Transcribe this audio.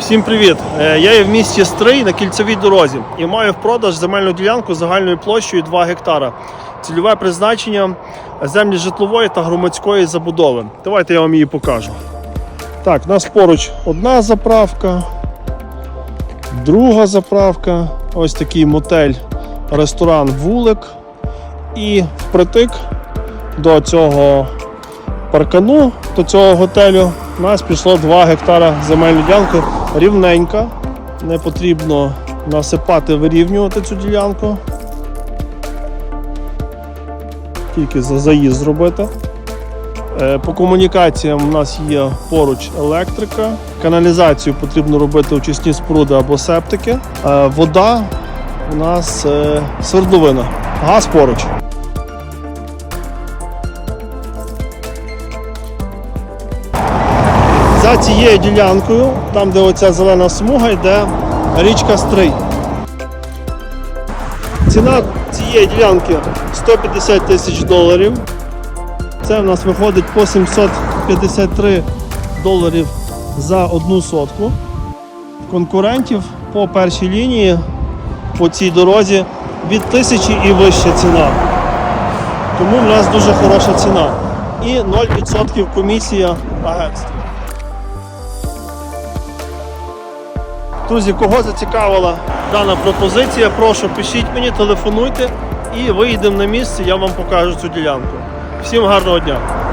Всім привіт! Е, Я є в місті Стрий на кільцевій дорозі і маю в продаж земельну ділянку загальною площею 2 гектара. Цільове призначення землі житлової та громадської забудови. Давайте я вам її покажу. Так, у нас поруч одна заправка, друга заправка, ось такий мотель, ресторан Вулик. І впритик до цього паркану до цього готелю у нас пішло 2 гектара земельної ділянки рівненька. Не потрібно насипати, вирівнювати цю ділянку. Тільки за заїзд зробити. Е, По комунікаціям у нас є поруч електрика. Каналізацію потрібно робити очисні споруди або септики. Е, Вода у нас е, свердловина. Газ поруч. За цією ділянкою, там де оця зелена смуга, йде річка Стрий. Ціна цієї ділянки 150 тисяч доларів. Це в нас виходить по 753 доларів за одну сотку. Конкурентів по першій лінії по цій дорозі від тисячі і вища ціна. Тому в нас дуже хороша ціна. І 0% комісія агентства. Друзі, кого зацікавила дана пропозиція, прошу пишіть мені, телефонуйте і виїдемо на місце, я вам покажу цю ділянку. Всім гарного дня!